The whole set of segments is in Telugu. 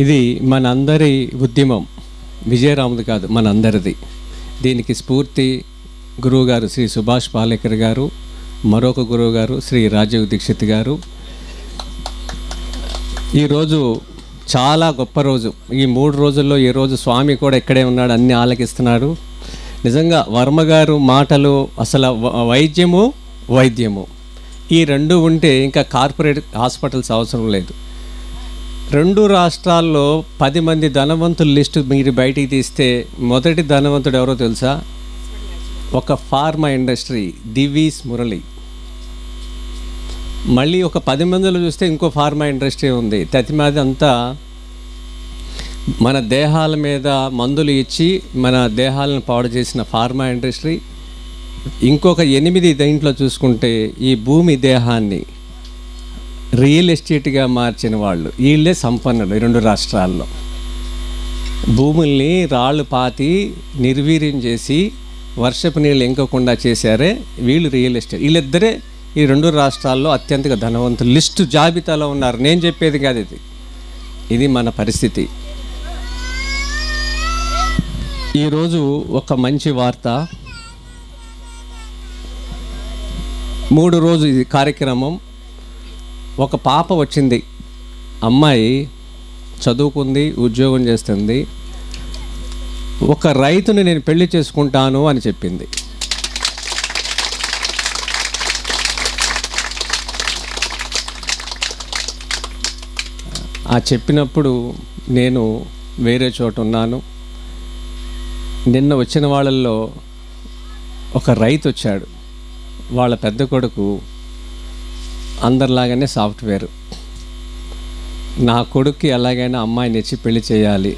ఇది మనందరి ఉద్యమం. విజయరాముది కాదు మనందరిది. దీనికి స్ఫూర్తి గురువుగారు శ్రీ సుభాష్ పాలేకర్ గారు మరొక గురువు గారు శ్రీ రాజీవ్ దీక్షిత్ గారు. ఈరోజు చాలా గొప్ప రోజు. ఈ మూడు రోజుల్లో ఈ రోజు స్వామి కూడా ఇక్కడే ఉన్నాడు అన్ని ఆలకిస్తున్నాడు. నిజంగా వర్మ గారు మాటలు అసలు వ- వైద్యము వైద్యము. ఈ రెండు ఉంటే ఇంకా కార్పొరేట్ హాస్పిటల్స్ అవసరం లేదు. రెండు రాష్ట్రాల్లో పది మంది ధనవంతుల లిస్టు మీరు బయటికి తీస్తే మొదటి ధనవంతుడు ఎవరో తెలుసా? ఒక ఫార్మా ఇండస్ట్రీ దివీస్ మురళి. మళ్ళీ ఒక పది మందిలో చూస్తే ఇంకో ఫార్మా ఇండస్ట్రీ ఉంది. తతిమాది అంతా మన దేహాల మీద మందులు ఇచ్చి మన దేహాలను పాడు చేసిన ఫార్మా ఇండస్ట్రీ. ఇంకొక ఎనిమిది దీంట్లో చూసుకుంటే ఈ భూమి దేహాన్ని రియల్ ఎస్టేట్గా మార్చిన వాళ్ళు వీళ్ళే సంపన్నులు ఈ రెండు రాష్ట్రాల్లో. భూముల్ని రాళ్ళు పాతి నిర్వీర్యం చేసి వర్షపు నీళ్ళు ఇంకకుండా చేశారే వీళ్ళు రియల్ ఎస్టేట్. వీళ్ళిద్దరే ఈ రెండు రాష్ట్రాల్లో అత్యంతగా ధనవంతులు. లిస్టు జాబితాలో ఉన్నారు. నేను చెప్పేది కాదు ఇది. ఇది మన పరిస్థితి. ఈరోజు ఒక మంచి వార్త. మూడు రోజు ఇది కార్యక్రమం. ఒక పాప వచ్చింది. అమ్మాయి చదువుకుంది ఉద్యోగం చేస్తుంది. ఒక రైతుని నేను పెళ్ళి చేసుకుంటాను అని చెప్పింది. ఆ చెప్పినప్పుడు నేను వేరే చోట ఉన్నాను. నిన్న వచ్చిన వాళ్ళల్లో ఒక రైతు వచ్చాడు. వాళ్ళ పెద్ద కొడుకు అందరిలాగానే సాఫ్ట్వేర్. నా కొడుక్కి ఎలాగైనా అమ్మాయిని ఇచ్చి పెళ్ళి చేయాలి.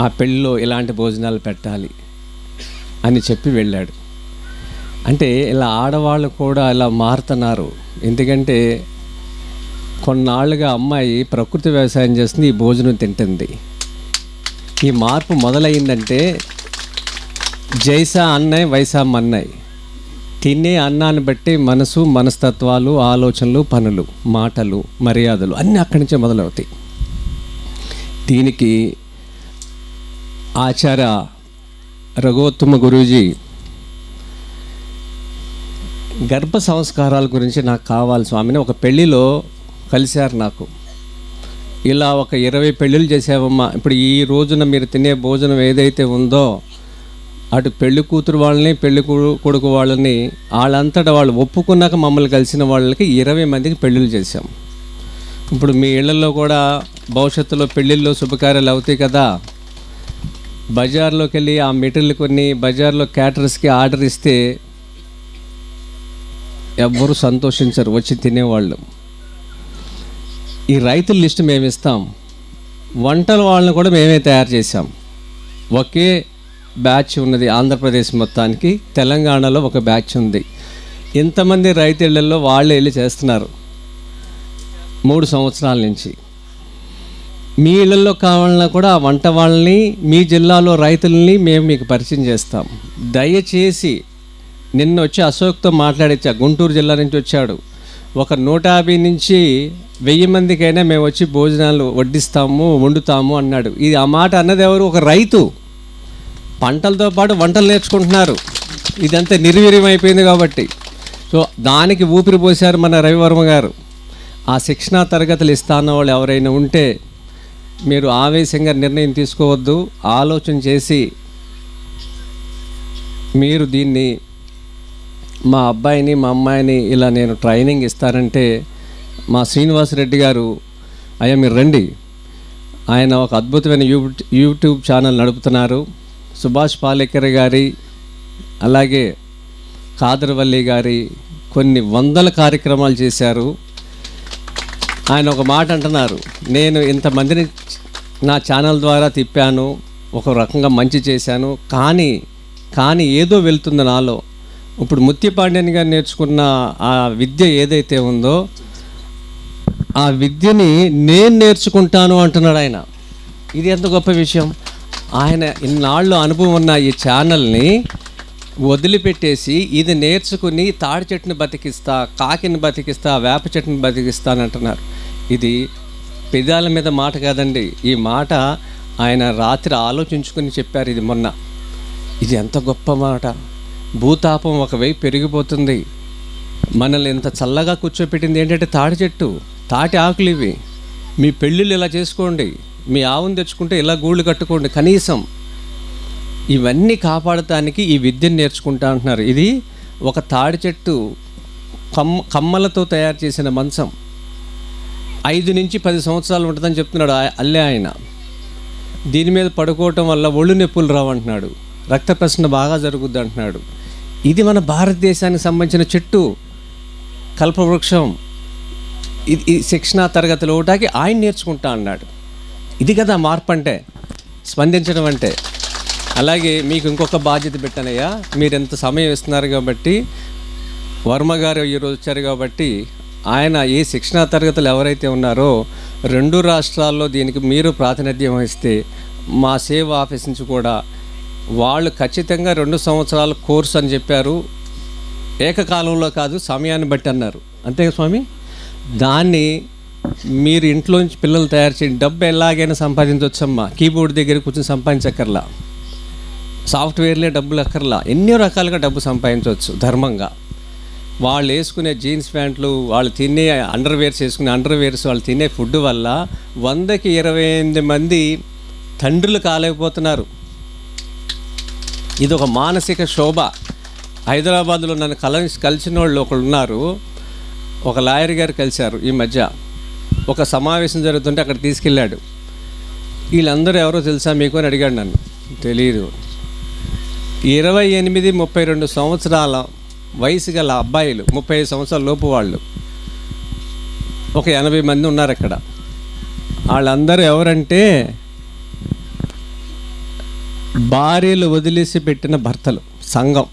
ఆ పెళ్ళిలో ఇలాంటి భోజనాలు పెట్టాలి అని చెప్పి వెళ్ళాడు. అంటే ఇలా ఆడవాళ్ళు కూడా ఇలా మారుతున్నారు. ఎందుకంటే కొన్నాళ్ళుగా అమ్మాయి ప్రకృతి వ్యవసాయం చేస్తుంది ఈ భోజనం తింటుంది. ఈ మార్పు మొదలైందంటే జైసా అన్నయ్య వైసా మన్నయ్య తినే అన్నాన్ని బట్టి మనసు మనస్తత్వాలు ఆలోచనలు పనులు మాటలు మర్యాదలు అన్నీ అక్కడి నుంచే మొదలవుతాయి. దీనికి ఆచార్య రఘోత్తమ గురూజీ గర్భ సంస్కారాల గురించి నాకు కావాలి స్వామిని. ఒక పెళ్ళిలో కలిశారు నాకు. ఇలా ఒక ఇరవై పెళ్ళిళ్ళు చేసావమ్మా ఇప్పుడు ఈ రోజున మీరు తినే భోజనం ఏదైతే ఉందో అటు పెళ్ళి కూతురు వాళ్ళని పెళ్ళి కొడుకు వాళ్ళని వాళ్ళంతటా వాళ్ళు ఒప్పుకున్నాక మమ్మల్ని కలిసిన వాళ్ళకి ఇరవై మందికి పెళ్ళిళ్ళు చేశాం. ఇప్పుడు మీ ఇళ్ళలో కూడా భవిష్యత్తులో పెళ్ళిళ్ళు శుభకార్యాలు అవుతాయి కదా. బజార్లోకి వెళ్ళి ఆ మెటీరియల్ కొన్ని బజార్లో క్యాటరర్స్కి ఆర్డర్ ఇస్తే ఎవ్వరూ సంతోషించరు వచ్చి తినేవాళ్ళు. ఈ రైతుల లిస్ట్ మేము ఇస్తాం వంటల వాళ్ళని కూడా మేమే తయారు చేసాం ఒకే బ్యాచ్ ఉన్నది ఆంధ్రప్రదేశ్ మొత్తానికి. తెలంగాణలో ఒక బ్యాచ్ ఉంది. ఇంతమంది రైతులలో వాళ్ళు వెళ్ళి చేస్తున్నారు? మూడు సంవత్సరాల నుంచి. మీ ఇళ్ళల్లో కావాలన్నా కూడా ఆ వంట వాళ్ళని మీ జిల్లాలో రైతుల్ని మేము మీకు పరిచయం చేస్తాం. దయచేసి నిన్న వచ్చి అశోక్తో మాట్లాడించా గుంటూరు జిల్లా నుంచి వచ్చాడు. ఒక నూట యాభై నుంచి వెయ్యి మందికైనా మేము వచ్చి భోజనాలు వడ్డిస్తాము వండుతాము అన్నాడు. ఇది ఆ మాట అన్నది ఎవరు? ఒక రైతు. పంటలతో పాటు వంటలు నేర్చుకుంటున్నారు. ఇదంతా నిర్వీర్యం అయిపోయింది కాబట్టి. సో దానికి ఊపిరి పోశారు మన రవివర్మ గారు. ఆ శిక్షణా తరగతులు ఇస్తాన్న వాళ్ళు ఎవరైనా ఉంటే మీరు ఆవేశంగా నిర్ణయం తీసుకోవద్దు. ఆలోచన చేసి మీరు దీన్ని మా అబ్బాయిని మా అమ్మాయిని ఇలా నేను ట్రైనింగ్ ఇస్తానంటే మా శ్రీనివాసరెడ్డి గారు అయ్యా మీరు రండి. ఆయన ఒక అద్భుతమైన యూట్యూబ్ ఛానల్ నడుపుతున్నారు. సుభాష్ పాలేకర్ గారి అలాగే కాదర్వల్లి గారి కొన్ని వందల కార్యక్రమాలు చేశారు. ఆయన ఒక మాట అంటున్నారు నేను ఇంతమందిని నా ఛానల్ ద్వారా తిప్పాను ఒక రకంగా మంచి చేశాను కానీ కానీ ఏదో వెళ్తుంది నాలో. ఇప్పుడు ముత్యపాండ్యన్ గారు నేర్చుకున్న ఆ విద్య ఏదైతే ఉందో ఆ విద్యని నేను నేర్చుకుంటాను అంటున్నాడు ఆయన. ఇది ఎంత గొప్ప విషయం? ఆయన ఇన్నాళ్ళు అనుభవం ఉన్న ఈ ఛానల్ని వదిలిపెట్టేసి ఇది నేర్చుకుని తాడి చెట్టుని బతికిస్తా కాకిని బతికిస్తా వేప చెట్టుని బతికిస్తా అని అంటున్నారు. ఇది పెదాల మీద మాట కాదండి. ఈ మాట ఆయన రాత్రి ఆలోచించుకుని చెప్పారు ఇది మొన్న. ఇది ఎంత గొప్ప మాట. భూతాపం ఒకవైపు పెరిగిపోతుంది. మనల్ని ఇంత చల్లగా కూర్చోపెట్టింది ఏంటంటే తాటి చెట్టు తాటి ఆకులు ఇవి. మీ పెళ్ళిళ్ళు ఇలా చేసుకోండి. మీ ఆవును తెచ్చుకుంటే ఇలా గూళ్ళు కట్టుకోండి. కనీసం ఇవన్నీ కాపాడటానికి ఈ విద్యను నేర్చుకుంటా అంటున్నారు. ఇది ఒక తాడి చెట్టు కమ్మ కమ్మలతో తయారు చేసిన మంచం. ఐదు నుంచి పది సంవత్సరాలు ఉంటుందని చెప్తున్నాడు ఆ- అల్లే ఆయన. దీని మీద పడుకోవటం వల్ల ఒళ్ళు నొప్పులు రావంటున్నాడు రక్త ప్రసరణ బాగా జరుగుద్ది అంటున్నాడు. ఇది మన భారతదేశానికి సంబంధించిన చెట్టు కల్పవృక్షం. ఇది శిక్షణా తరగతిలో ఒకటాకి ఆయన నేర్చుకుంటా అన్నాడు. ఇది కదా మార్పు అంటే స్పందించడం అంటే. అలాగే మీకు ఇంకొక బాధ్యత పెట్టానయ్యా. మీరు ఎంత సమయం ఇస్తున్నారు కాబట్టి వర్మ గారు ఈరోజు వచ్చారు కాబట్టి ఆయన ఏ శిక్షణా తరగతులు ఎవరైతే ఉన్నారో రెండు రాష్ట్రాల్లో దీనికి మీరు ప్రాతినిధ్యం వహిస్తే మా సేవ ఆఫీస్ నుంచి కూడా వాళ్ళు ఖచ్చితంగా రెండు సంవత్సరాల కోర్సు అని చెప్పారు. ఏకకాలంలో కాదు సమయాన్ని బట్టి అన్నారు. అంతే స్వామి? దాన్ని మీరు ఇంట్లోంచి పిల్లలు తయారు చేయండి డబ్బు ఎలాగైనా సంపాదించవచ్చమ్మా. కీబోర్డ్ దగ్గర కూర్చొని సంపాదించక్కర్లా. సాఫ్ట్వేర్లే డబ్బులు అక్కర్లా. ఎన్నో రకాలుగా డబ్బు సంపాదించవచ్చు ధర్మంగా. వాళ్ళు వేసుకునే జీన్స్ ప్యాంట్లు వాళ్ళు తినే అండర్వేర్స్ వేసుకునే అండర్వేర్స్ వాళ్ళు తినే ఫుడ్ వల్ల వందకి ఇరవై ఎనిమిది మంది తండ్రులు కాలేకపోతున్నారు. ఇది ఒక మానసిక శోభ. హైదరాబాద్లో నన్ను కల కలిసిన వాళ్ళు ఒకళ్ళు ఉన్నారు. ఒక లాయర్ గారు కలిశారు ఈ మధ్య. ఒక సమావేశం జరుగుతుంటే అక్కడ తీసుకెళ్ళాడు. వీళ్ళందరూ ఎవరో తెలుసా మీకు అని అడిగాడు నన్ను. తెలియదు ఇరవై ఎనిమిది ముప్పై రెండు సంవత్సరాల వయసు గల అబ్బాయిలు ముప్పై ఐదు సంవత్సరాల లోపు వాళ్ళు ఒక ఎనభై మంది ఉన్నారు అక్కడ. వాళ్ళందరూ ఎవరంటే భార్యలు వదిలేసి పెట్టిన భర్తలు సంఘం.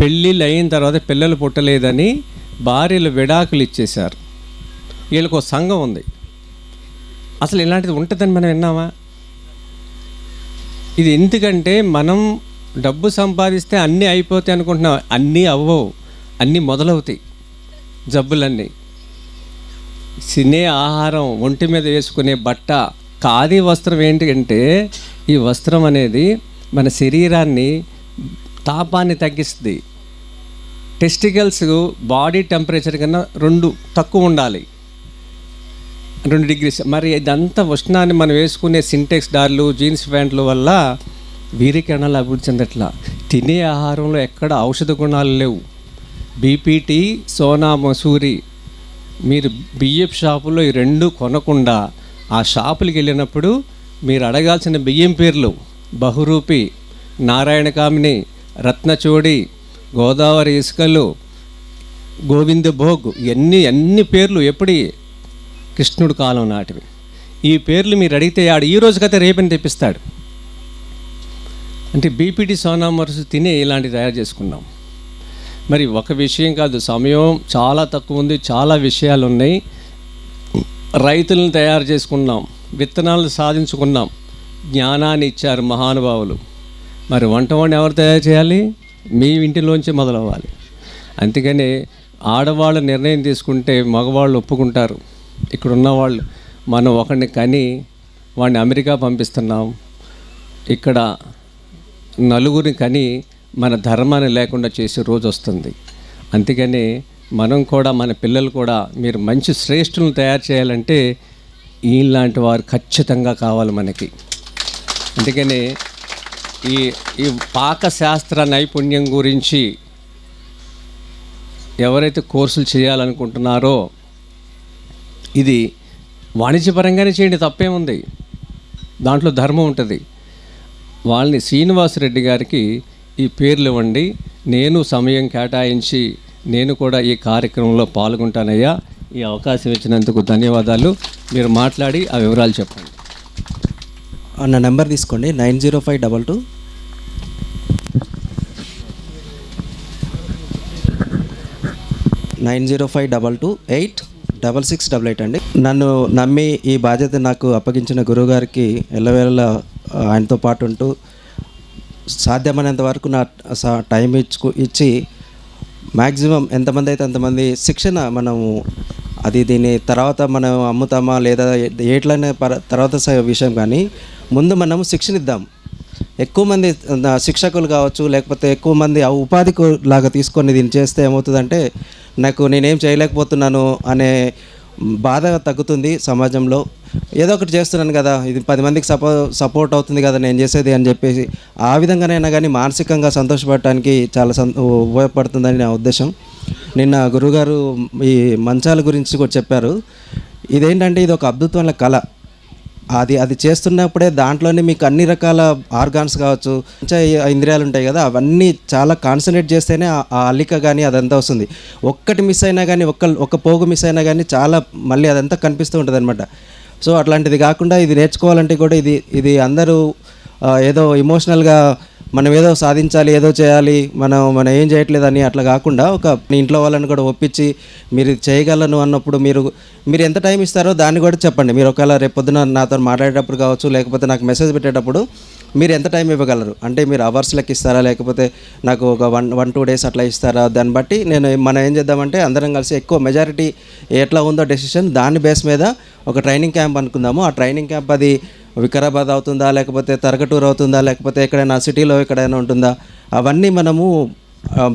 పెళ్ళిళ్ళు అయిన తర్వాత పిల్లలు పుట్టలేదని భార్యలు విడాకులు ఇచ్చేశారు. వీళ్ళకు సంఘం ఉంది. అసలు ఇలాంటిది ఉంటుందని మనం విన్నామా? ఇది ఎందుకంటే మనం డబ్బు సంపాదిస్తే అన్నీ అయిపోతాయి అనుకుంటున్నాం. అన్నీ అవ్వవు. అన్నీ మొదలవుతాయి జబ్బులన్నీ. తినే ఆహారం ఒంటి మీద వేసుకునే బట్ట ఖాదీ వస్త్రం ఏంటి అంటే ఈ వస్త్రం అనేది మన శరీరాన్ని తాపాన్ని తగ్గిస్తుంది. టెస్టికల్స్ బాడీ టెంపరేచర్ కన్నా రెండు తక్కువ ఉండాలి. రెండు డిగ్రీస్. మరి ఇదంతా ఉష్ణాన్ని మనం వేసుకునే సింటెక్స్ డార్లు జీన్స్ ప్యాంట్లు వల్ల వీరికణాలు అభివృద్ధి చెందట్లా? తినే ఆహారంలో ఎక్కడ ఔషధ గుణాలు లేవు. బీపీటీ సోనా మసూరి మీరు బియ్యపు షాపులో ఈ రెండు కొనకుండా ఆ షాపులకి వెళ్ళినప్పుడు మీరు అడగాల్సిన బియ్యం పేర్లు బహురూపి నారాయణ కామిని రత్నచోడి గోదావరి ఇసుకలు గోవింద భోగ్ ఇవన్నీ అన్ని పేర్లు ఎప్పటి కృష్ణుడు కాలం నాటివి. ఈ పేర్లు మీరు అడిగితే ఆడు ఈ రోజుకైతే రేపని తెప్పిస్తాడు. అంటే బీపీటీ సోనామరుసు తినే ఇలాంటివి తయారు చేసుకున్నాం. మరి ఒక విషయం కాదు సమయం చాలా తక్కువ ఉంది చాలా విషయాలు ఉన్నాయి రైతులను తయారు చేసుకున్నాం విత్తనాలు సాధించుకున్నాం. జ్ఞానాన్ని ఇచ్చారు మహానుభావులు. మరి వంట వండి ఎవరు తయారు చేయాలి? మీ ఇంటిలోంచి మొదలవ్వాలి. అందుకని ఆడవాళ్ళు నిర్ణయం తీసుకుంటే మగవాళ్ళు ఒప్పుకుంటారు. ఇక్కడ ఉన్నవాళ్ళు మనం ఒకరిని కని వాడిని అమెరికా పంపిస్తున్నాం. ఇక్కడ నలుగురిని కని మన ధర్మాన్ని లేకుండా చేసే రోజు వస్తుంది. అందుకని మనం కూడా మన పిల్లలు కూడా మీరు మంచి శ్రేష్ఠులను తయారు చేయాలంటే ఈలాంటి వారు ఖచ్చితంగా కావాలి మనకి. అందుకని ఈ ఈ పాకశాస్త్ర నైపుణ్యం గురించి ఎవరైతే కోర్సులు చేయాలనుకుంటున్నారో ఇది వాణిజ్యపరంగానే చేయండి తప్పేముంది. దాంట్లో ధర్మం ఉంటుంది. వాళ్ళని శ్రీనివాసరెడ్డి గారికి ఈ పేర్లు ఇవ్వండి నేను సమయం కేటాయించి నేను కూడా ఈ కార్యక్రమంలో పాల్గొంటానయ్యా. ఈ అవకాశం ఇచ్చినందుకు ధన్యవాదాలు. మీరు మాట్లాడి ఆ వివరాలు చెప్పండి. నా నెంబర్ తీసుకోండి nine zero five double two. Nine zero five double two eight double six double eight అండి. నన్ను నమ్మి ఈ బాధ్యత నాకు అప్పగించిన గురువుగారికి ఎల్లవేళ ఆయనతో పాటు ఉంటూ సాధ్యమైనంత వరకు నా స- టైం ఇచ్చుకు ఇచ్చి మ్యాక్సిమం ఎంతమంది అయితే అంతమంది శిక్షణ మనము అది దీని తర్వాత మనం అమ్ముతామా లేదా ఏట్లనే తర్వాత స- విషయం కానీ ముందు మనము శిక్షణ ఇద్దాం ఎక్కువ మంది శిక్షకులు కావచ్చు లేకపోతే ఎక్కువ మంది ఆ ఉపాధి లాగా తీసుకొని దీన్ని చేస్తే ఏమవుతుందంటే నాకు నేనేం చేయలేకపోతున్నాను అనే బాధ తగ్గుతుంది సమాజంలో. ఏదో ఒకటి చేస్తున్నాను కదా ఇది పది మందికి సపో సపోర్ట్ అవుతుంది కదా నేను చేసేది అని చెప్పేసి ఆ విధంగానైనా కానీ మానసికంగా సంతోషపడటానికి చాలా సం ఉపయోగపడుతుందని నా ఉద్దేశం. నిన్న గురుగారు ఈ మంచాల గురించి కూడా చెప్పారు. ఇదేంటంటే ఇది ఒక అద్భుతమైన కళ. అది అది చేస్తున్నప్పుడే దాంట్లోనే మీకు అన్ని రకాల ఆర్గాన్స్ కావచ్చు ఇంద్రియాలు ఉంటాయి కదా అవన్నీ చాలా కాన్సన్ట్రేట్ చేస్తేనే ఆ- అల్లిక కానీ అదంతా వస్తుంది. ఒక్కటి మిస్ అయినా కానీ ఒక్క ఒక్క పోగు మిస్ అయినా కానీ చాలా మళ్ళీ అదంతా కనిపిస్తూ ఉంటుంది అనమాట సో అట్లాంటిది కాకుండా ఇది నేర్చుకోవాలంటే కూడా ఇది ఇది అందరూ ఏదో ఇమోషనల్గా మనం ఏదో సాధించాలి ఏదో చేయాలి మనం మనం ఏం చేయట్లేదని అట్లా కాకుండా ఒక ఇంట్లో వాళ్ళని కూడా ఒప్పించి మీరు చేయగలను అన్నప్పుడు మీరు మీరు ఎంత టైం ఇస్తారో దాన్ని కూడా చెప్పండి. మీరు ఒకవేళ రేపు పొద్దున నాతో మాట్లాడేటప్పుడు కావచ్చు లేకపోతే నాకు మెసేజ్ పెట్టేటప్పుడు మీరు ఎంత టైం ఇవ్వగలరు? అంటే మీరు అవర్స్ లెక్క ఇస్తారా? లేకపోతే నాకు ఒక వన్ వన్ టూ డేస్ అట్లా ఇస్తారా? దాన్ని బట్టి నేను మనం ఏం చేద్దామంటే అందరం కలిసి ఎక్కువ మెజారిటీ ఎట్లా ఉందో డెసిషన్ దాని బేస్ మీద ఒక ట్రైనింగ్ క్యాంప్ అనుకుందాము. ఆ ట్రైనింగ్ క్యాంప్ అది వికారాబాద్ అవుతుందా లేకపోతే తరగటూరు అవుతుందా లేకపోతే ఎక్కడైనా సిటీలో ఎక్కడైనా ఉంటుందా అవన్నీ మనము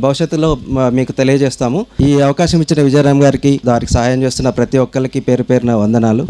భవిష్యత్తులో మీకు తెలియజేస్తాము. ఈ అవకాశం ఇచ్చిన విజయరామ్ గారికి దానికి సహాయం చేస్తున్న ప్రతి ఒక్కరికి పేరు పేరున వందనాలు.